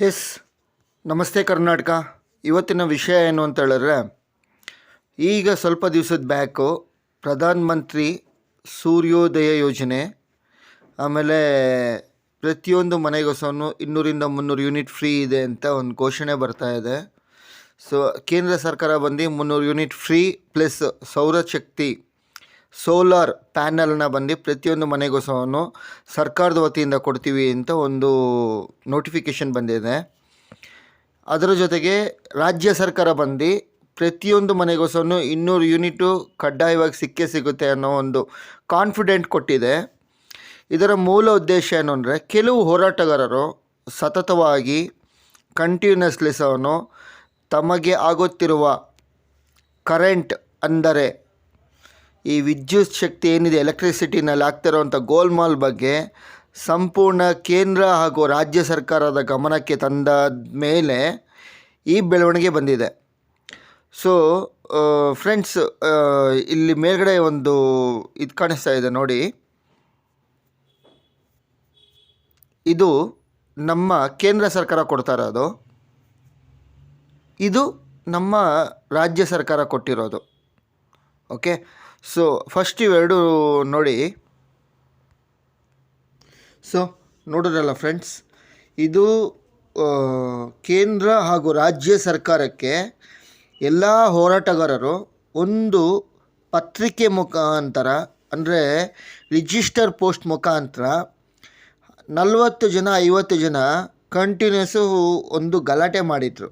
S ನಮಸ್ತೆ ಕರ್ನಾಟಕ. ಇವತ್ತಿನ ವಿಷಯ ಏನು ಅಂತ ಹೇಳಿದ್ರೆ, ಈಗ ಸ್ವಲ್ಪ ದಿವಸದ ಬ್ಯಾಕು ಪ್ರಧಾನ ಮಂತ್ರಿ ಸೂರ್ಯೋದಯ ಯೋಜನೆ, ಆಮೇಲೆ ಪ್ರತಿಯೊಂದು ಮನೆಗೋಸನು ಇನ್ನೂರಿಂದ ಮುನ್ನೂರು ಯೂನಿಟ್ ಫ್ರೀ ಇದೆ ಅಂತ ಒಂದು ಘೋಷಣೆ ಬರ್ತಾ ಇದೆ. ಸೊ, ಕೇಂದ್ರ ಸರ್ಕಾರ ಬಂದು ಮುನ್ನೂರು ಯೂನಿಟ್ ಫ್ರೀ ಪ್ಲಸ್ ಸೌರಶಕ್ತಿ ಸೋಲಾರ್ ಪ್ಯಾನಲ್ನ ಬಂದು ಪ್ರತಿಯೊಂದು ಮನೆಗೋಸವನ್ನು ಸರ್ಕಾರದ ವತಿಯಿಂದ ಕೊಡ್ತೀವಿ ಅಂತ ಒಂದು ನೋಟಿಫಿಕೇಷನ್ ಬಂದಿದೆ. ಅದರ ಜೊತೆಗೆ ರಾಜ್ಯ ಸರ್ಕಾರ ಬಂದು ಪ್ರತಿಯೊಂದು ಮನೆಗೋಸನ್ನು ಇನ್ನೂರು ಯೂನಿಟು ಕಡ್ಡಾಯವಾಗಿ ಸಿಕ್ಕೇ ಸಿಗುತ್ತೆ ಅನ್ನೋ ಒಂದು ಕಾನ್ಫಿಡೆಂಟ್ ಕೊಟ್ಟಿದೆ. ಇದರ ಮೂಲ ಉದ್ದೇಶ ಏನು ಅಂದರೆ ಕೆಲವು ಹೋರಾಟಗಾರರು ಸತತವಾಗಿ ಕಂಟಿನ್ಯೂಸ್ಲಿ ಸಹನು ತಮಗೆ ಆಗುತ್ತಿರುವ ಕರೆಂಟ್ ಅಂದರೆ ಈ ವಿದ್ಯುತ್ ಶಕ್ತಿ ಏನಿದೆ ಎಲೆಕ್ಟ್ರಿಸಿಟಿನಲ್ಲಿ ಆಗ್ತಿರೋವಂಥ ಗೋಲ್ಮಾಲ್ ಬಗ್ಗೆ ಸಂಪೂರ್ಣ ಕೇಂದ್ರ ಹಾಗೂ ರಾಜ್ಯ ಸರ್ಕಾರದ ಗಮನಕ್ಕೆ ತಂದ ಮೇಲೆ ಈ ಬೆಳವಣಿಗೆ ಬಂದಿದೆ. ಸೊ ಫ್ರೆಂಡ್ಸ್ ಇಲ್ಲಿ ಮೇಲ್ಗಡೆ ಒಂದು ಇದು ಕಾಣಿಸ್ತಾ ಇದೆ ನೋಡಿ. ಇದು ನಮ್ಮ ಕೇಂದ್ರ ಸರ್ಕಾರ ಕೊಡ್ತಾ ಇರೋದು. ಇದು ನಮ್ಮ ರಾಜ್ಯ ಸರ್ಕಾರ ಕೊಟ್ಟಿರೋದು. ಓಕೆ ಸೊ ಫಸ್ಟ್ ಇವೆರಡು ನೋಡಿ. ಸೊ ನೋಡಿದ್ರಲ್ಲ ಫ್ರೆಂಡ್ಸ್ ಇದು ಕೇಂದ್ರ ಹಾಗೂ ರಾಜ್ಯ ಸರ್ಕಾರಕ್ಕೆ ಎಲ್ಲ ಹೋರಾಟಗಾರರು ಒಂದು ಪತ್ರಿಕೆ ಮುಖಾಂತರ, ಅಂದರೆ ರಿಜಿಸ್ಟರ್ ಪೋಸ್ಟ್ ಮುಖಾಂತರ ನಲವತ್ತು ಜನ, ಐವತ್ತು ಜನ ಕಂಟಿನ್ಯೂಸು ಒಂದು ಗಲಾಟೆ ಮಾಡಿದರು.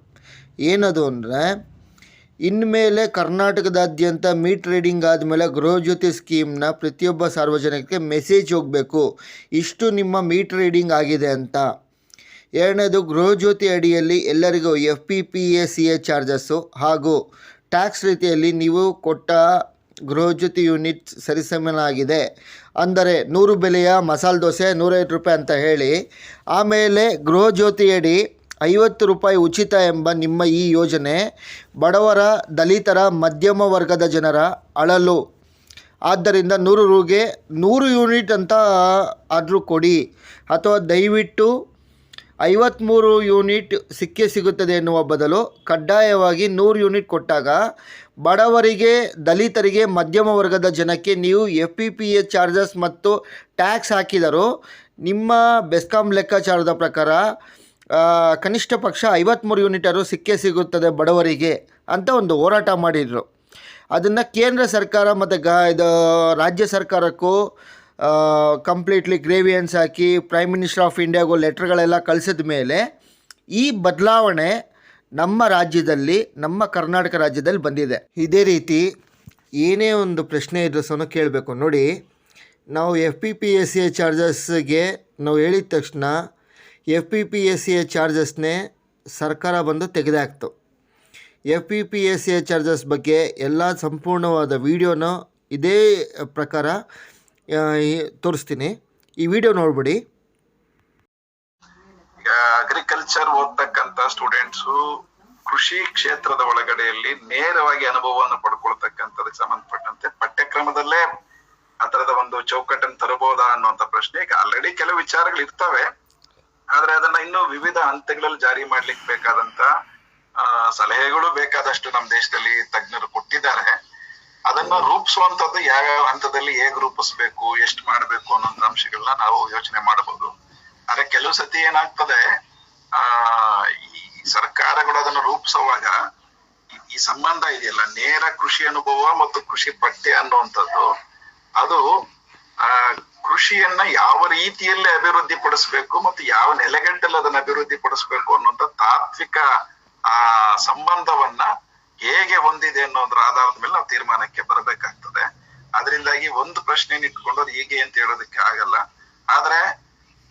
ಏನದು ಅಂದರೆ ಇನ್ಮೇಲೆ ಕರ್ನಾಟಕದಾದ್ಯಂತ ಮೀಟ್ ಟ್ರೇಡಿಂಗ್ ಆದಮೇಲೆ ಗೃಹಜ್ಯೋತಿ ಸ್ಕೀಮ್ನ ಪ್ರತಿಯೊಬ್ಬ ಸಾರ್ವಜನಿಕರಿಗೆ ಮೆಸೇಜ್ ಹೋಗಬೇಕು. ಇಷ್ಟು ನಿಮ್ಮ ಮೀಟ್ ಟ್ರೇಡಿಂಗ್ ಆಗಿದೆ ಅಂತ. ಎರಡನೇದು ಗೃಹಜ್ಯೋತಿ ಅಡಿಯಲ್ಲಿ ಎಲ್ಲರಿಗೂ F P P A C A charges. ಹಾಗೂ ಟ್ಯಾಕ್ಸ್ ರೀತಿಯಲ್ಲಿ ನೀವು ಕೊಟ್ಟ ಗೃಹಜ್ಯೋತಿ ಯೂನಿಟ್ ಸರಿಸಮನಾಗಿದೆ ಅಂದರೆ ನೂರು ಬೆಲೆಯ ಮಸಾಲೆ ದೋಸೆ ನೂರೈವತ್ತು ರೂಪಾಯಿ ಅಂತ ಹೇಳಿ. ಆಮೇಲೆ ಗೃಹಜ್ಯೋತಿಯಡಿ ಐವತ್ತು ರೂಪಾಯಿ ಉಚಿತ ಎಂಬ ನಿಮ್ಮ ಈ ಯೋಜನೆ ಬಡವರ, ದಲಿತರ, ಮಧ್ಯಮ ವರ್ಗದ ಜನರ ಅಳಲು. ಆದ್ದರಿಂದ ನೂರು ರೂಗೆ ನೂರು ಯೂನಿಟ್ ಅಂತ ಆದರೂ ಕೊಡಿ. ಅಥವಾ ದಯವಿಟ್ಟು ಐವತ್ತ್ಮೂರು ಯೂನಿಟ್ ಸಿಕ್ಕೇ ಸಿಗುತ್ತದೆ ಎನ್ನುವ ಬದಲು ಕಡ್ಡಾಯವಾಗಿ ನೂರು ಯೂನಿಟ್ ಕೊಟ್ಟಾಗ ಬಡವರಿಗೆ, ದಲಿತರಿಗೆ, ಮಧ್ಯಮ ವರ್ಗದ ಜನಕ್ಕೆ ನೀವು F P P A charges ಮತ್ತು ಟ್ಯಾಕ್ಸ್ ಹಾಕಿದರೂ ನಿಮ್ಮ ಬೆಸ್ಕಾಂ ಲೆಕ್ಕಾಚಾರದ ಪ್ರಕಾರ ಕನಿಷ್ಠ ಪಕ್ಷ ಐವತ್ತ್ಮೂರು ಯೂನಿಟರು ಸಿಕ್ಕೇ ಸಿಗುತ್ತದೆ ಬಡವರಿಗೆ ಅಂತ ಒಂದು ಹೋರಾಟ ಮಾಡಿದರು. ಅದನ್ನು ಕೇಂದ್ರ ಸರ್ಕಾರ ಮತ್ತು ಗ, ಇದು ರಾಜ್ಯ ಸರ್ಕಾರಕ್ಕೂ ಕಂಪ್ಲೀಟ್ಲಿ ಗ್ರೇವಿಯನ್ಸ್ ಹಾಕಿ ಪ್ರೈಮ್ ಮಿನಿಸ್ಟರ್ ಆಫ್ ಇಂಡಿಯಾಗೂ ಲೆಟ್ರ್ಗಳೆಲ್ಲ ಕಳಿಸಿದ ಮೇಲೆ ಈ ಬದಲಾವಣೆ ನಮ್ಮ ರಾಜ್ಯದಲ್ಲಿ, ನಮ್ಮ ಕರ್ನಾಟಕ ರಾಜ್ಯದಲ್ಲಿ ಬಂದಿದೆ. ಇದೇ ರೀತಿ ಏನೇ ಒಂದು ಪ್ರಶ್ನೆ ಇದ್ರೂ ಸಹ ಕೇಳಬೇಕು. ನೋಡಿ, ನಾವು F P P S C A ಚಾರ್ಜಸ್ಗೆ ನಾವು ಹೇಳಿದ ತಕ್ಷಣ F P P S C A ಚಾರ್ಜಸ್ನೇ ಸರ್ಕಾರ ಬಂದು ತೆಗೆದಾಕ್ತು. F P P S C A charges ಬಗ್ಗೆ ಎಲ್ಲ ಸಂಪೂರ್ಣವಾದ ವಿಡಿಯೋನ ಇದೇ ಪ್ರಕಾರ ತೋರಿಸ್ತೀನಿ. ಈ ವಿಡಿಯೋ ನೋಡ್ಬಿಡಿ. ಅಗ್ರಿಕಲ್ಚರ್ ಓದ್ತಕ್ಕಂಥ ಸ್ಟೂಡೆಂಟ್ಸು ಕೃಷಿ ಕ್ಷೇತ್ರದ ಒಳಗಡೆಯಲ್ಲಿ ನೇರವಾಗಿ ಅನುಭವವನ್ನು ಪಡ್ಕೊಳ್ತಕ್ಕಂಥದಕ್ಕೆ ಸಂಬಂಧಪಟ್ಟಂತೆ ಪಠ್ಯಕ್ರಮದಲ್ಲೇ ಆ ಥರದ ಒಂದು ಚೌಕಟ್ಟನ್ನು ತರಬಹುದಾ ಅನ್ನುವಂಥ ಪ್ರಶ್ನೆ ಈಗ ಆಲ್ರೆಡಿ ಕೆಲವು ವಿಚಾರಗಳು ಇರ್ತವೆ ಇನ್ನೂ ವಿವಿಧ ಹಂತಗಳಲ್ಲಿ ಜಾರಿ ಮಾಡ್ಲಿಕ್ಕೆ ಬೇಕಾದಂತ ಸಲಹೆಗಳು ಬೇಕಾದಷ್ಟು ನಮ್ಮ ದೇಶದಲ್ಲಿ ತಜ್ಞರು ಕೊಟ್ಟಿದ್ದಾರೆ. ಅದನ್ನ ರೂಪಿಸುವಂತದ್ದು ಯಾವ್ಯಾವ ಹಂತದಲ್ಲಿ ಹೇಗ್ ರೂಪಿಸ್ಬೇಕು, ಎಷ್ಟು ಮಾಡ್ಬೇಕು ಅನ್ನೋ ಅಂಶಗಳನ್ನ ನಾವು ಯೋಚನೆ ಮಾಡಬಹುದು. ಆದ್ರೆ ಕೆಲವು ಸತಿ ಏನಾಗ್ತದೆ, ಆ, ಈ ಸರ್ಕಾರಗಳು ಅದನ್ನು ರೂಪಿಸುವಾಗ ಈ ಸಂಬಂಧ ಇದೆಯಲ್ಲ, ನೇರ ಕೃಷಿ ಅನುಭವ ಮತ್ತು ಕೃಷಿ ಪಠ್ಯ ಅನ್ನುವಂಥದ್ದು, ಅದು, ಆ ಕೃಷಿಯನ್ನ ಯಾವ ರೀತಿಯಲ್ಲಿ ಅಭಿವೃದ್ಧಿ ಪಡಿಸ್ಬೇಕು ಮತ್ತು ಯಾವ ನೆಲೆಗಟ್ಟಲ್ಲಿ ಅದನ್ನ ಅಭಿವೃದ್ಧಿ ಪಡಿಸ್ಬೇಕು ಅನ್ನುವಂಥ ತಾತ್ವಿಕ, ಆ, ಸಂಬಂಧವನ್ನ ಹೇಗೆ ಹೊಂದಿದೆ ಅನ್ನೋದ್ರ ಆಧಾರದ ಮೇಲೆ ನಾವು ತೀರ್ಮಾನಕ್ಕೆ ಬರಬೇಕಾಗ್ತದೆ. ಅದರಿಂದಾಗಿ ಒಂದು ಪ್ರಶ್ನೆ ಇಟ್ಕೊಂಡು ಅದು ಹೀಗೆ ಅಂತ ಹೇಳೋದಕ್ಕೆ ಆಗಲ್ಲ. ಆದ್ರೆ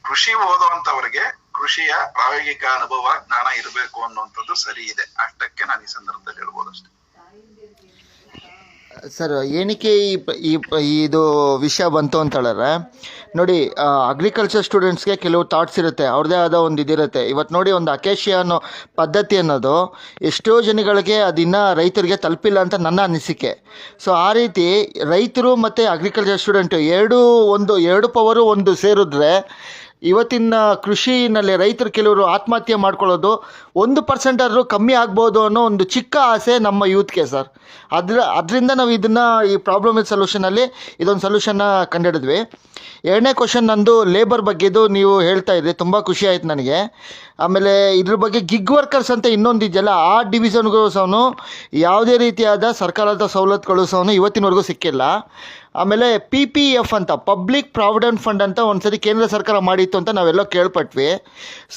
ಕೃಷಿ ಓದುವಂತವರಿಗೆ ಕೃಷಿಯ ಪ್ರಾಯೋಗಿಕ ಅನುಭವ, ಜ್ಞಾನ ಇರಬೇಕು ಅನ್ನುವಂಥದ್ದು ಸರಿ ಇದೆ. ಅಷ್ಟಕ್ಕೆ ನಾನು ಈ ಸಂದರ್ಭದಲ್ಲಿ ಸರ್, ಏನಕ್ಕೆ ಈ ಇದು ವಿಷಯ ಬಂತು ಅಂತ ನೋಡಿ ಅಗ್ರಿಕಲ್ಚರ್ ಸ್ಟೂಡೆಂಟ್ಸ್ಗೆ ಕೆಲವು ಥಾಟ್ಸ್ ಇರುತ್ತೆ, ಅವ್ರದ್ದೇ ಆದ ಒಂದು ಇದಿರುತ್ತೆ. ಇವತ್ತು ನೋಡಿ ಒಂದು ಅಕೇಶಿಯ ಅನ್ನೋ ಪದ್ಧತಿ ಅನ್ನೋದು ಎಷ್ಟೋ ಜನಗಳಿಗೆ ಅದಿನ್ನ ರೈತರಿಗೆ ತಲುಪಿಲ್ಲ ಅಂತ ನನ್ನ ಅನಿಸಿಕೆ. ಸೊ ಆ ರೀತಿ ರೈತರು ಮತ್ತು ಅಗ್ರಿಕಲ್ಚರ್ ಸ್ಟೂಡೆಂಟು ಎರಡೂ, ಒಂದು, ಎರಡು ಪವರು ಒಂದು ಸೇರಿದ್ರೆ ಇವತ್ತಿನ ಕೃಷಿನಲ್ಲಿ ರೈತರು ಕೆಲವರು ಆತ್ಮಹತ್ಯೆ ಮಾಡ್ಕೊಳ್ಳೋದು ಒಂದು ಪರ್ಸೆಂಟ್ ಆದರೂ ಕಮ್ಮಿ ಆಗ್ಬೋದು ಅನ್ನೋ ಒಂದು ಚಿಕ್ಕ ಆಸೆ ನಮ್ಮ ಯೂತ್ಗೆ ಸರ್. ಅದ್ರ, ಅದರಿಂದ ನಾವು ಇದನ್ನು ಈ ಪ್ರಾಬ್ಲಮ್ ಸೊಲ್ಯೂಷನಲ್ಲಿ ಇದೊಂದು ಸೊಲ್ಯೂಷನ್ನ ಕಂಡುಹಿಡಿದ್ವಿ. ಎರಡನೇ ಕ್ವಶನ್ ನಂದು ಲೇಬರ್ ಬಗ್ಗೆದು ನೀವು ಹೇಳ್ತಾ ಇದ್ರಿ, ತುಂಬ ಖುಷಿ ಆಯಿತು ನನಗೆ. ಆಮೇಲೆ ಇದ್ರ ಬಗ್ಗೆ ಗಿಗ್ ವರ್ಕರ್ಸ್ ಅಂತ ಇನ್ನೊಂದು ಇದೆಯಲ್ಲ, ಆ ಡಿವಿಷನ್ಗೂ ಸಹ ಯಾವುದೇ ರೀತಿಯಾದ ಸರ್ಕಾರದ ಸವಲತ್ತುಗಳು ಸಹ ಇವತ್ತಿನವರೆಗೂ ಸಿಕ್ಕಿಲ್ಲ. ಆಮೇಲೆ ಪಿ ಪಿ ಎಫ್ ಅಂತ ಪಬ್ಲಿಕ್ ಪ್ರಾವಿಡೆಂಟ್ ಫಂಡ್ ಅಂತ ಒಂದ್ಸರಿ ಕೇಂದ್ರ ಸರ್ಕಾರ ಮಾಡಿತ್ತು ಅಂತ ನಾವೆಲ್ಲ ಕೇಳ್ಪಟ್ವಿ.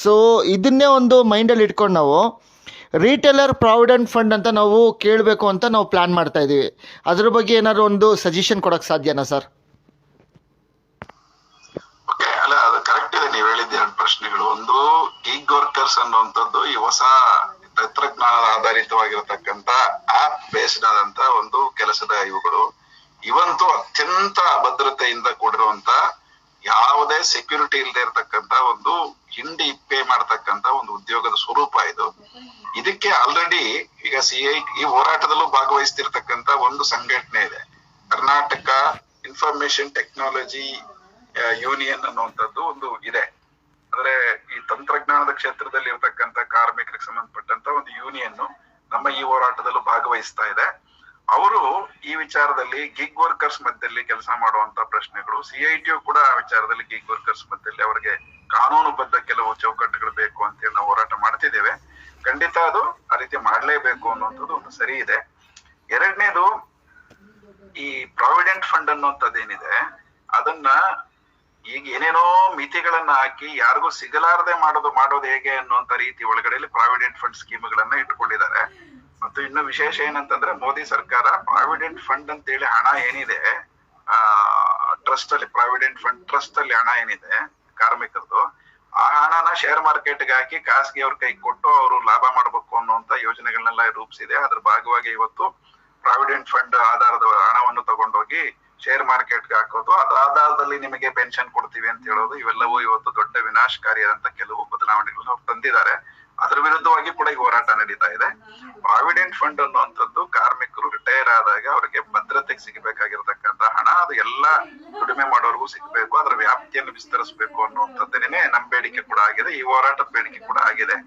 ಸೊ ಇದನ್ನೇ ಒಂದು ಮೈಂಡಲ್ಲಿ ಇಟ್ಕೊಂಡು ನಾವು ರೀಟೇಲರ್ ಪ್ರಾವಿಡೆಂಟ್ ಫಂಡ್ ಅಂತ ನಾವು ಕೇಳಬೇಕು ಅಂತ ನಾವು ಪ್ಲ್ಯಾನ್ ಮಾಡ್ತಾ ಇದ್ದೀವಿ. ಅದ್ರ ಬಗ್ಗೆ ಏನಾದ್ರು ಒಂದು ಸಜೆಷನ್ ಕೊಡೋಕ್ಕೆ ಸಾಧ್ಯನಾ ಸರ್? ಕರೆಕ್ಟ್ ಇದೆ. ನೀವು ಪ್ರಶ್ನೆಗಳು. ಒಂದು ಗಿಗ್ ವರ್ಕರ್ಸ್ ಅನ್ನುವಂಥದ್ದು ಈ ಹೊಸ ತಂತ್ರಜ್ಞಾನ ಆಧಾರಿತವಾಗಿರತಕ್ಕಂತ ಆಪ್ ಬೇಸ್ಡ್ ಆದಂತ ಒಂದು ಕೆಲಸದ ಇವುಗಳು. ಇವಂತೂ ಅತ್ಯಂತ ಭದ್ರತೆಯಿಂದ ಕೂಡಿರುವಂತ ಯಾವುದೇ ಸೆಕ್ಯೂರಿಟಿ ಇಲ್ಲದೆ ಇರತಕ್ಕಂತ ಒಂದು ಹಿಂಡಿ ಪೇ ಮಾಡತಕ್ಕಂತ ಒಂದು ಉದ್ಯೋಗದ ಸ್ವರೂಪ ಇದು. ಇದಕ್ಕೆ ಆಲ್ರೆಡಿ ಈಗ ಸಿ ಐ ಈ ಹೋರಾಟದಲ್ಲೂ ಭಾಗವಹಿಸ್ತಿರ್ತಕ್ಕಂತ ಒಂದು ಸಂಘಟನೆ ಇದೆ. ಕರ್ನಾಟಕ ಇನ್ಫಾರ್ಮೇಶನ್ ಟೆಕ್ನಾಲಜಿ ಯೂನಿಯನ್ ಅನ್ನುವಂಥದ್ದು ಒಂದು ಇದೆ. ಅಂದ್ರೆ ಈ ತಂತ್ರಜ್ಞಾನದ ಕ್ಷೇತ್ರದಲ್ಲಿ ಇರತಕ್ಕಂತ ಕಾರ್ಮಿಕರಿಗೆ ಸಂಬಂಧಪಟ್ಟಂತ ಒಂದು ಯೂನಿಯನ್ ನಮ್ಮ ಈ ಹೋರಾಟದಲ್ಲೂ ಭಾಗವಹಿಸ್ತಾ ಇದೆ. ಅವರು ಈ ವಿಚಾರದಲ್ಲಿ ಗಿಗ್ ವರ್ಕರ್ಸ್ ಮಧ್ಯದಲ್ಲಿ ಕೆಲಸ ಮಾಡುವಂತ ಪ್ರಶ್ನೆಗಳು ಸಿಐಟಿಯು ಕೂಡ ಆ ವಿಚಾರದಲ್ಲಿ ಗಿಗ್ ವರ್ಕರ್ಸ್ ಮಧ್ಯದಲ್ಲಿ ಅವರಿಗೆ ಕಾನೂನುಬದ್ಧ ಕೆಲವು ಚೌಕಟ್ಟುಗಳು ಬೇಕು ಅಂತೇಳಿ ನಾವು ಹೋರಾಟ ಮಾಡ್ತಿದ್ದೇವೆ. ಖಂಡಿತ ಅದು ಆ ರೀತಿ ಮಾಡಲೇಬೇಕು ಅನ್ನುವಂಥದ್ದು ಒಂದು ಸರಿ ಇದೆ. ಎರಡನೇದು, ಈ ಪ್ರಾವಿಡೆಂಟ್ ಫಂಡ್ ಅನ್ನುವಂಥದ್ದೇನಿದೆ, ಅದನ್ನ ಈಗ ಏನೇನೋ ಮಿತಿಗಳನ್ನ ಹಾಕಿ ಯಾರಿಗೂ ಸಿಗಲಾರದೆ ಮಾಡೋದು ಮಾಡೋದು ಹೇಗೆ ಅನ್ನುವಂತ ರೀತಿ ಒಳಗಡೆ ಪ್ರಾವಿಡೆಂಟ್ ಫಂಡ್ ಸ್ಕೀಮ್ಗಳನ್ನ ಇಟ್ಕೊಂಡಿದ್ದಾರೆ. ಮತ್ತು ಇನ್ನು ವಿಶೇಷ ಏನಂತಂದ್ರೆ ಮೋದಿ ಸರ್ಕಾರ ಪ್ರಾವಿಡೆಂಟ್ ಫಂಡ್ ಅಂತ ಹೇಳಿ ಹಣ ಏನಿದೆ, ಆ ಟ್ರಸ್ಟ್ ಅಲ್ಲಿ ಪ್ರಾವಿಡೆಂಟ್ ಫಂಡ್ ಟ್ರಸ್ಟ್ ಅಲ್ಲಿ ಹಣ ಏನಿದೆ ಕಾರ್ಮಿಕರದು, ಆ ಹಣನ ಶೇರ್ ಮಾರ್ಕೆಟ್ಗೆ ಹಾಕಿ ಖಾಸಗಿ ಅವ್ರ ಕೈ ಕೊಟ್ಟು ಅವರು ಲಾಭ ಮಾಡಬೇಕು ಅನ್ನುವಂತ ಯೋಜನೆಗಳನ್ನೆಲ್ಲ ರೂಪಿಸಿದೆ. ಅದ್ರ ಭಾಗವಾಗಿ ಇವತ್ತು ಪ್ರಾವಿಡೆಂಟ್ ಫಂಡ್ ಆಧಾರದ ಹಣವನ್ನು ತಗೊಂಡೋಗಿ ಶೇರ್ ಮಾರ್ಕೆಟ್ಗೆ ಹಾಕೋದು. ಅದ್ರ ಆಧಾರದಲ್ಲಿ ನಿಮಗೆ ಪೆನ್ಷನ್ ಕೊಡ್ತೀವಿ ಅಂತ ಹೇಳೋದು. ಇವೆಲ್ಲವೂ ಇವತ್ತು ದೊಡ್ಡ ವಿನಾಶಕಾರಿಯಾದಂತ ಕೆಲವು ಬದಲಾವಣೆಗಳನ್ನು ಅವ್ರು ತಂದಿದ್ದಾರೆ. ಅದ್ರ ವಿರುದ್ಧವಾಗಿ ಕೂಡ ಈ ಹೋರಾಟ ನಡೀತಾ ಇದೆ. ಪ್ರಾವಿಡೆಂಟ್ ಫಂಡ್ ಅನ್ನುವಂಥದ್ದು ಕಾರ್ಮಿಕರು ರಿಟೈರ್ ಆದಾಗ ಅವರಿಗೆ ಭದ್ರತೆಗೆ ಸಿಗಬೇಕಾಗಿರತಕ್ಕಂತ ಹಣ, ಅದು ಎಲ್ಲ ದುಡಿಮೆ ಮಾಡೋರ್ಗೂ ಸಿಗ್ಬೇಕು, ಅದರ ವ್ಯಾಪ್ತಿಯನ್ನು ವಿಸ್ತರಿಸಬೇಕು ಅನ್ನುವಂಥದ್ದೇನೆ ನಮ್ಮ ಬೇಡಿಕೆ ಕೂಡ ಆಗಿದೆ, ಈ ಹೋರಾಟದ ಬೇಡಿಕೆ ಕೂಡ ಆಗಿದೆ.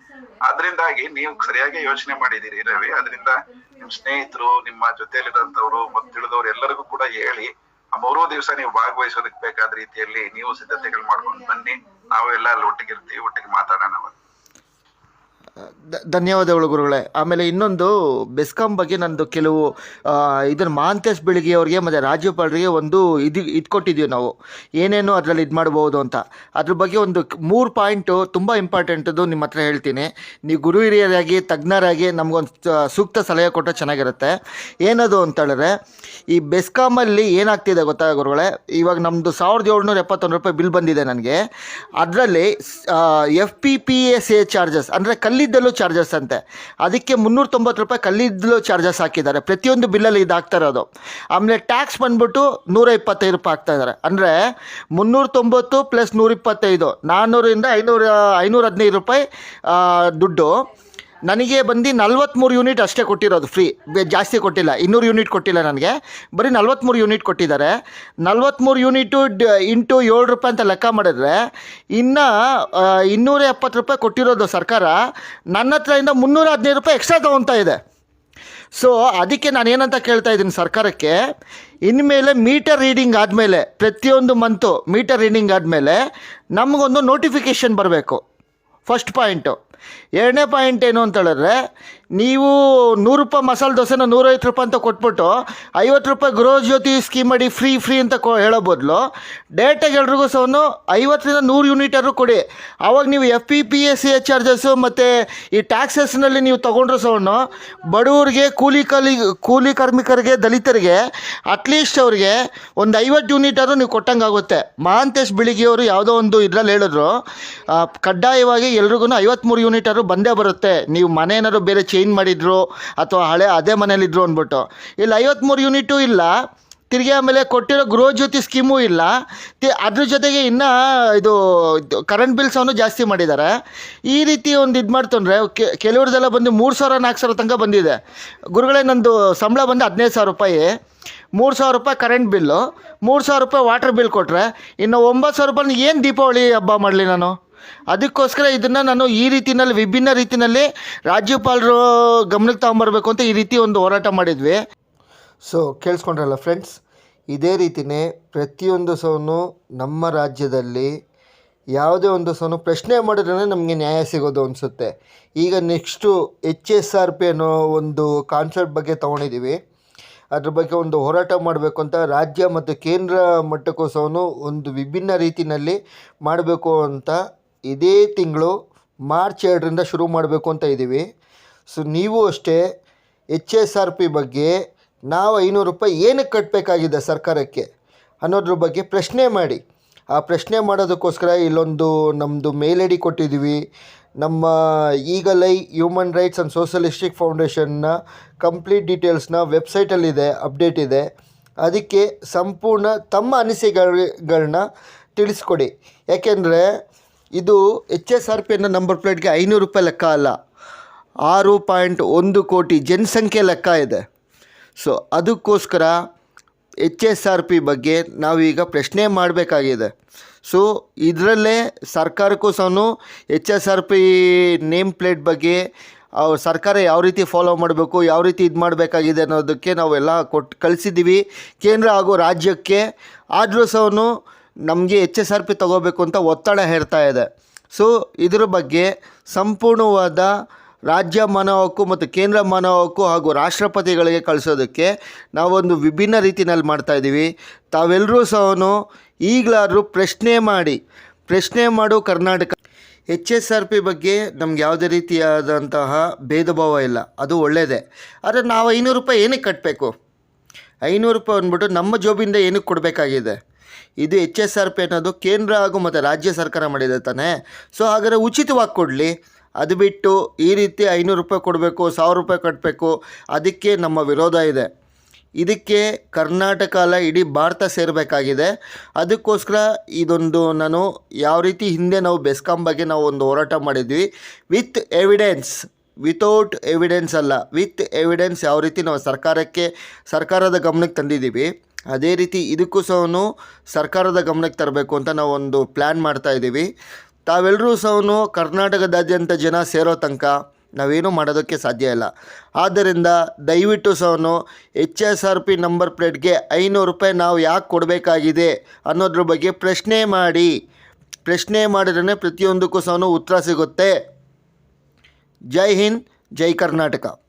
ಅದರಿಂದಾಗಿ ನೀವು ಸರಿಯಾಗಿ ಯೋಚನೆ ಮಾಡಿದೀರಿ ರವಿ. ಅದರಿಂದ ನಿಮ್ ಸ್ನೇಹಿತರು, ನಿಮ್ಮ ಜೊತೆಯಲ್ಲಿರುವಂತವ್ರು ಮತ್ತು ತಿಳಿದವರು ಎಲ್ಲರಿಗೂ ಕೂಡ ಹೇಳಿ, ಆ ಮೂರೂ ದಿವಸ ನೀವು ಭಾಗವಹಿಸೋದಕ್ಕೆ ಬೇಕಾದ ರೀತಿಯಲ್ಲಿ ನೀವು ಸಿದ್ಧತೆಗಳು ಮಾಡ್ಕೊಂಡು ಬನ್ನಿ. ನಾವು ಎಲ್ಲ ಅಲ್ಲಿ ಒಟ್ಟಿಗೆ ಇರ್ತೀವಿ ಒಟ್ಟಿಗೆ ಮಾತಾಡೋಣ. ಧನ್ಯವಾದಗಳು ಗುರುಗಳೇ. ಆಮೇಲೆ ಇನ್ನೊಂದು, ಬೆಸ್ಕಾಂ ಬಗ್ಗೆ ನಂದು ಕೆಲವು ಇದನ್ನು ಮಾಂತೇಶ್ ಬೆಳಿಗ್ಗೆ ಅವ್ರಿಗೆ, ಮತ್ತು ರಾಜ್ಯಪಾಲರಿಗೆ ಒಂದು ಇದು ಇದು ಕೊಟ್ಟಿದ್ದೀವಿ ನಾವು. ಏನೇನು ಅದರಲ್ಲಿ ಇದು ಮಾಡ್ಬೋದು ಅಂತ. ಅದ್ರ ಬಗ್ಗೆ ಒಂದು ಮೂರು ಪಾಯಿಂಟು ತುಂಬ ಇಂಪಾರ್ಟೆಂಟದು ನಿಮ್ಮ ಹತ್ರ ಹೇಳ್ತೀನಿ. ನೀವು ಗುರು ಹಿರಿಯರಾಗಿ, ತಜ್ಞರಾಗಿ ನಮಗೊಂದು ಸೂಕ್ತ ಸಲಹೆ ಕೊಟ್ಟರೆ ಚೆನ್ನಾಗಿರುತ್ತೆ. ಏನದು ಅಂತ ಹೇಳಿದ್ರೆ, ಈ ಬೆಸ್ಕಾಮಲ್ಲಿ ಏನಾಗ್ತಿದೆ ಗೊತ್ತಾ ಗುರುಗಳೇ? ಇವಾಗ ನಮ್ಮದು ಸಾವಿರದ ಏಳ್ನೂರ ಎಪ್ಪತ್ತೊಂದು ರೂಪಾಯಿ ಬಿಲ್ ಬಂದಿದೆ ನನಗೆ. ಅದರಲ್ಲಿ F P P S A charges ಅಂದರೆ ಕಲ್ಲಿದ್ದಲು ಚಾರ್ಜಸ್ ಅಂತೆ. ಅದಕ್ಕೆ ಮುನ್ನೂರ ತೊಂಬತ್ತು ರೂಪಾಯಿ ಕಲ್ಲಿದ್ದಲು ಚಾರ್ಜಸ್ ಹಾಕಿದ್ದಾರೆ. ಪ್ರತಿಯೊಂದು ಬಿಲ್ಲಲ್ಲಿ ಇದು ಹಾಕ್ತಾ ಇರೋದು. ಆಮೇಲೆ ಟ್ಯಾಕ್ಸ್ ಬಂದ್ಬಿಟ್ಟು ನೂರ ಇಪ್ಪತ್ತೈದು ರೂಪಾಯಿ ಹಾಕ್ತಾ ಇದ್ದಾರೆ. ಅಂದರೆ ಮುನ್ನೂರ ತೊಂಬತ್ತು ಪ್ಲಸ್ ನೂರ ಇಪ್ಪತ್ತೈದು ನಾನ್ನೂರಿಂದ ಐನೂರ ಐನೂರ ಹದಿನೈದು ರೂಪಾಯಿ ದುಡ್ಡು. ನನಗೆ ಬಂದು ನಲ್ವತ್ತ್ಮೂರು ಯೂನಿಟ್ ಅಷ್ಟೇ ಕೊಟ್ಟಿರೋದು ಫ್ರೀ ಜಾಸ್ತಿ ಕೊಟ್ಟಿಲ್ಲ. ಇನ್ನೂರು ಯೂನಿಟ್ ಕೊಟ್ಟಿಲ್ಲ ನನಗೆ. ಬರೀ ನಲ್ವತ್ತ್ಮೂರು ಯೂನಿಟ್ ಕೊಟ್ಟಿದ್ದಾರೆ. ನಲ್ವತ್ತ್ಮೂರು ಯೂನಿಟು ಡ್ ಇಂಟು ಏಳು ರೂಪಾಯಿ ಅಂತ ಲೆಕ್ಕ ಮಾಡಿದ್ರೆ, ಇನ್ನು ಇನ್ನೂರ ಎಪ್ಪತ್ತು ರೂಪಾಯಿ ಕೊಟ್ಟಿರೋದು ಸರ್ಕಾರ. ನನ್ನ ಹತ್ರದಿಂದ ಮುನ್ನೂರ ಹದಿನೈದು ರೂಪಾಯಿ ಎಕ್ಸ್ಟ್ರಾ ತೊಗೊತಾ ಇದೆ. ಸೊ ಅದಕ್ಕೆ ನಾನು ಏನಂತ ಕೇಳ್ತಾ ಇದ್ದೀನಿ ಸರ್ಕಾರಕ್ಕೆ, ಇನ್ಮೇಲೆ ಮೀಟರ್ ರೀಡಿಂಗ್ ಆದಮೇಲೆ, ಪ್ರತಿಯೊಂದು ಮಂತು ಮೀಟರ್ ರೀಡಿಂಗ್ ಆದಮೇಲೆ, ನಮಗೊಂದು ನೋಟಿಫಿಕೇಷನ್ ಬರಬೇಕು. ಫಸ್ಟ್ ಪಾಯಿಂಟು ಎರಡನೇ ಪಾಯಿಂಟ್ ಏನು ಅಂತ ಹೇಳಿದ್ರೆ, ನೀವು ನೂರು ರೂಪಾಯಿ ಮಸಾಲೆ ದೋಸೆನ ನೂರೈವತ್ತು ರೂಪಾಯಿ ಅಂತ ಕೊಟ್ಬಿಟ್ಟು ಐವತ್ತು ರೂಪಾಯಿ ಗೃಹ ಜ್ಯೋತಿ ಸ್ಕೀಮ್ ಮಾಡಿ ಫ್ರೀ ಫ್ರೀ ಅಂತ ಕೊ ಹೇಳೋ ಬದಲು ಡೈರೆಕ್ಟಾಗಿ ಎಲ್ರಿಗೂ ಸಹ ಐವತ್ತರಿಂದ ನೂರು ಯೂನಿಟರು ಕೊಡಿ. ಆವಾಗ ನೀವು F P P S C charges ಮತ್ತು ಈ ಟ್ಯಾಕ್ಸಸ್ನಲ್ಲಿ ನೀವು ತೊಗೊಂಡ್ರು ಸಹ ಬಡವರಿಗೆ, ಕೂಲಿ ಕಲಿ, ಕೂಲಿ ಕಾರ್ಮಿಕರಿಗೆ, ದಲಿತರಿಗೆ ಅಟ್ಲೀಸ್ಟ್ ಅವ್ರಿಗೆ ಒಂದು ಐವತ್ತು ಯೂನಿಟಾದ್ರು ನೀವು ಕೊಟ್ಟಂಗಾಗುತ್ತೆ ಮಹಾಂತೇಶ್ ಬಿಳಿಗಿಯವರು ಯಾವುದೋ ಒಂದು ಇದರಲ್ಲಿ ಹೇಳಿದ್ರು ಕಡ್ಡಾಯವಾಗಿ ಎಲ್ರಿಗೂ ಐವತ್ತ್ಮೂರು ಯೂನಿಟಾರು ಬಂದೇ ಬರುತ್ತೆ. ನೀವು ಮನೆ ಏನಾದ್ರು ಬೇರೆ ಚೇಂಜ್ ಮಾಡಿದ್ರು ಅಥವಾ ಹಳೆ ಅದೇ ಮನೇಲಿದ್ರು ಅಂದ್ಬಿಟ್ಟು. ಇಲ್ಲಿ ಐವತ್ತ್ಮೂರು ಯೂನಿಟು ಇಲ್ಲ. ತಿರುಗಿ ಆಮೇಲೆ ಕೊಟ್ಟಿರೋ ಗೃಹ ಜ್ಯೋತಿ ಸ್ಕೀಮು ಇಲ್ಲ. ತಿ, ಅದ್ರ ಜೊತೆಗೆ ಇನ್ನೂ ಇದು ಕರೆಂಟ್ ಬಿಲ್ಸ್ ಅವನು ಜಾಸ್ತಿ ಮಾಡಿದ್ದಾರೆ ಈ ರೀತಿ ಒಂದು ಇದು ಮಾಡ್ತಂದ್ರೆ ಕೆಲವ್ರದ್ದೆಲ್ಲ ಬಂದು ಮೂರು ಸಾವಿರ, ನಾಲ್ಕು ಸಾವಿರ ತನಕ ಬಂದಿದೆ. ಗುರುಗಳೇ, ನಂದು ಸಂಬಳ ಬಂದು ಹದಿನೈದು ಸಾವಿರ ರೂಪಾಯಿ. ಮೂರು ಸಾವಿರ ರೂಪಾಯಿ ಕರೆಂಟ್ ಬಿಲ್ಲು ಮೂರು ಸಾವಿರ ರೂಪಾಯಿ ವಾಟರ್ ಬಿಲ್ ಕೊಟ್ಟರೆ ಇನ್ನು ಒಂಬತ್ತು ಸಾವಿರ ರೂಪಾಯಿ ಏನು ದೀಪಾವಳಿ ಹಬ್ಬ ಮಾಡಲಿ ನಾನು? ಅದಕ್ಕೋಸ್ಕರ ಇದನ್ನು ನಾನು ಈ ರೀತಿಯಲ್ಲಿ ವಿಭಿನ್ನ ರೀತಿಯಲ್ಲಿ ರಾಜ್ಯಪಾಲರು ಗಮನಕ್ಕೆ ತಗೊಂಬರ್ಬೇಕು ಅಂತ ಈ ರೀತಿ ಒಂದು ಹೋರಾಟ ಮಾಡಿದ್ವಿ. ಸೊ ಕೇಳಿಸ್ಕೊಂಡ್ರಲ್ಲ ಫ್ರೆಂಡ್ಸ್ ಇದೇ ರೀತಿಯೇ ಪ್ರತಿಯೊಂದು ಸೌನು ನಮ್ಮ ರಾಜ್ಯದಲ್ಲಿ ಯಾವುದೇ ಒಂದು ಸೌನು ಪ್ರಶ್ನೆ ಮಾಡಿದ್ರೆ ನಮಗೆ ನ್ಯಾಯ ಸಿಗೋದು ಅನಿಸುತ್ತೆ. ಈಗ next H S R P ಅನ್ನೋ ಒಂದು ಕಾನ್ಸೆಪ್ಟ್ ಬಗ್ಗೆ ತೊಗೊಂಡಿದ್ದೀವಿ ಅದ್ರ ಬಗ್ಗೆ ಒಂದು ಹೋರಾಟ ಮಾಡಬೇಕು ಅಂತ ರಾಜ್ಯ ಮತ್ತು ಕೇಂದ್ರ ಮಟ್ಟಕ್ಕೋಸ್ಕರನು ಒಂದು ವಿಭಿನ್ನ ರೀತಿಯಲ್ಲಿ ಮಾಡಬೇಕು ಅಂತ ಇದೇ ತಿಂಗಳು ಮಾರ್ಚ್ ಎರಡರಿಂದ ಶುರು ಮಾಡಬೇಕು ಅಂತ ಇದ್ದೀವಿ. ಸೊ, ನೀವು ಅಷ್ಟೇ ಎಚ್ ಎಸ್ ಆರ್ ಪಿ ಬಗ್ಗೆ ನಾವು ಐನೂರು ರೂಪಾಯಿ ಏನಕ್ಕೆ ಕಟ್ಟಬೇಕಾಗಿದೆ ಸರ್ಕಾರಕ್ಕೆ ಅನ್ನೋದ್ರ ಬಗ್ಗೆ ಪ್ರಶ್ನೆ ಮಾಡಿ. ಆ ಪ್ರಶ್ನೆ ಮಾಡೋದಕ್ಕೋಸ್ಕರ ಇಲ್ಲೊಂದು ನಮ್ಮದು ಮೇಲ್ ಐ ಡಿ ಕೊಟ್ಟಿದ್ದೀವಿ. ನಮ್ಮ eagle eye human rights and socialistic ಫೌಂಡೇಶನ್ನ complete ಡೀಟೇಲ್ಸ್ನ ವೆಬ್ಸೈಟಲ್ಲಿದೆ ಅಪ್ಡೇಟ್ ಇದೆ. ಅದಕ್ಕೆ ಸಂಪೂರ್ಣ ತಮ್ಮ ಅನಿಸಿಕೆಗಳನ್ನ ತಿಳಿಸ್ಕೊಡಿ. ಯಾಕೆಂದರೆ ಇದು ಎಚ್ ಎಸ್ ಆರ್ ಪಿ ಅನ್ನೋ ನಂಬರ್ ಪ್ಲೇಟ್ಗೆ ಐನೂರು ರೂಪಾಯಿ ಲೆಕ್ಕ ಅಲ್ಲ. ಆರು ಪಾಯಿಂಟ್ ಒಂದು ಕೋಟಿ ಜನಸಂಖ್ಯೆ ಲೆಕ್ಕ ಇದೆ. ಸೊ ಅದಕ್ಕೋಸ್ಕರ ಎಚ್ ಎಸ್ ಆರ್ ಪಿ ಬಗ್ಗೆ ನಾವೀಗ ಪ್ರಶ್ನೆ ಮಾಡಬೇಕಾಗಿದೆ. ಸೊ ಇದರಲ್ಲೇ ಸರ್ಕಾರಕ್ಕೂ ಸಹ H S R P name plate ಬಗ್ಗೆ ಸರ್ಕಾರ ಯಾವ ರೀತಿ ಫಾಲೋ ಮಾಡಬೇಕು, ಯಾವ ರೀತಿ ಇದು ಮಾಡಬೇಕಾಗಿದೆ ಅನ್ನೋದಕ್ಕೆ ನಾವೆಲ್ಲ ಕೊಟ್ಟು ಕಳಿಸಿದ್ದೀವಿ. ಕೇಂದ್ರ ಹಾಗೂ ರಾಜ್ಯಕ್ಕೆ ಆದರೂ ಸಹ ನಮಗೆ ಎಚ್ ಎಸ್ ಆರ್ ಪಿ ತಗೋಬೇಕು ಅಂತ ಒತ್ತಡ ಹೇರ್ತಾ ಇದೆ. ಸೊ ಇದರ ಬಗ್ಗೆ ಸಂಪೂರ್ಣವಾದ ರಾಜ್ಯ ಮಾನವ ಹಕ್ಕು ಮತ್ತು ಕೇಂದ್ರ ಮಾನವ ಹಕ್ಕು ಹಾಗೂ ರಾಷ್ಟ್ರಪತಿಗಳಿಗೆ ಕಳಿಸೋದಕ್ಕೆ ನಾವೊಂದು ವಿಭಿನ್ನ ರೀತಿಯಲ್ಲಿ ಮಾಡ್ತಾಯಿದ್ದೀವಿ ತಾವೆಲ್ಲರೂ ಸಹ ಈಗಲಾದರೂ ಪ್ರಶ್ನೆ ಮಾಡಿ, ಪ್ರಶ್ನೆ ಮಾಡು Karnataka. H S R P ಬಗ್ಗೆ ನಮ್ಗೆ ಯಾವುದೇ ರೀತಿಯಾದಂತಹ ಭೇದ ಭಾವ ಇಲ್ಲ, ಅದು ಒಳ್ಳೆಯದೇ ಆದರೆ ನಾವು ಐನೂರು ರೂಪಾಯಿ ಏನಕ್ಕೆ ಕಟ್ಟಬೇಕು ಐನೂರು ರೂಪಾಯಿ ಅಂದ್ಬಿಟ್ಟು ನಮ್ಮ ಜೋಬಿಂದ ಏನಕ್ಕೆ ಕೊಡಬೇಕಾಗಿದೆ? ಇದು ಎಚ್ ಎಸ್ ಆರ್ ಪಿ ಅನ್ನೋದು ಕೇಂದ್ರ ಹಾಗೂ ಮತ್ತು ರಾಜ್ಯ ಸರ್ಕಾರ ಮಾಡಿದೆ ತಾನೆ. ಸೊ ಹಾಗಾದರೆ ಉಚಿತವಾಗಿ ಕೊಡಲಿ. ಅದು ಬಿಟ್ಟು ಈ ರೀತಿ ಐನೂರು ರೂಪಾಯಿ ಕೊಡಬೇಕು, ಸಾವಿರ ರೂಪಾಯಿ ಕಟ್ಟಬೇಕು ಅದಕ್ಕೆ ನಮ್ಮ ವಿರೋಧ ಇದೆ. ಇದಕ್ಕೆ ಕರ್ನಾಟಕ ಅಲ್ಲ, ಇಡೀ ಭಾರತ ಸೇರಬೇಕಾಗಿದೆ. ಅದಕ್ಕೋಸ್ಕರ ಇದೊಂದು ನಾನು ಯಾವ ರೀತಿ ಹಿಂದೆ ನಾವು ಬೆಸ್ಕಾಂ ಬಗ್ಗೆ ನಾವು ಒಂದು ಹೋರಾಟ ಮಾಡಿದ್ವಿ. ವಿತ್ ಎವಿಡೆನ್ಸ್, ವಿತೌಟ್ ಎವಿಡೆನ್ಸ್ ಅಲ್ಲ, ವಿತ್ ಎವಿಡೆನ್ಸ್ ಯಾವ ರೀತಿ ನಾವು ಸರ್ಕಾರಕ್ಕೆ, ಸರ್ಕಾರದ ಗಮನಕ್ಕೆ ತಂದಿದ್ದೀವಿ. ಅದೇ ರೀತಿ ಇದಕ್ಕೂ ಸಹ ಸರ್ಕಾರದ ಗಮನಕ್ಕೆ ತರಬೇಕು ಅಂತ ನಾವು ಒಂದು ಪ್ಲ್ಯಾನ್ ಮಾಡ್ತಾ ಇದ್ದೀವಿ. ತಾವೆಲ್ಲರೂ ಸಹ ಕರ್ನಾಟಕದಾದ್ಯಂತ ಜನ ಸೇರೋ ತನಕ ನಾವೇನು ಮಾಡೋದಕ್ಕೆ ಸಾಧ್ಯ ಇಲ್ಲ. ಆದ್ದರಿಂದ ದಯವಿಟ್ಟು ಸಹ H S R P number ಪ್ಲೇಟ್ಗೆ ಐನೂರು ರೂಪಾಯಿ ನಾವು ಯಾಕೆ ಕೊಡಬೇಕಾಗಿದೆ ಅನ್ನೋದ್ರ ಬಗ್ಗೆ ಪ್ರಶ್ನೆ ಮಾಡಿ. ಪ್ರಶ್ನೆ ಮಾಡಿದ್ರೆ ಪ್ರತಿಯೊಂದಕ್ಕೂ ಸಹ ಉತ್ತರ ಸಿಗುತ್ತೆ. ಜೈ ಹಿಂದ್, ಜೈ ಕರ್ನಾಟಕ.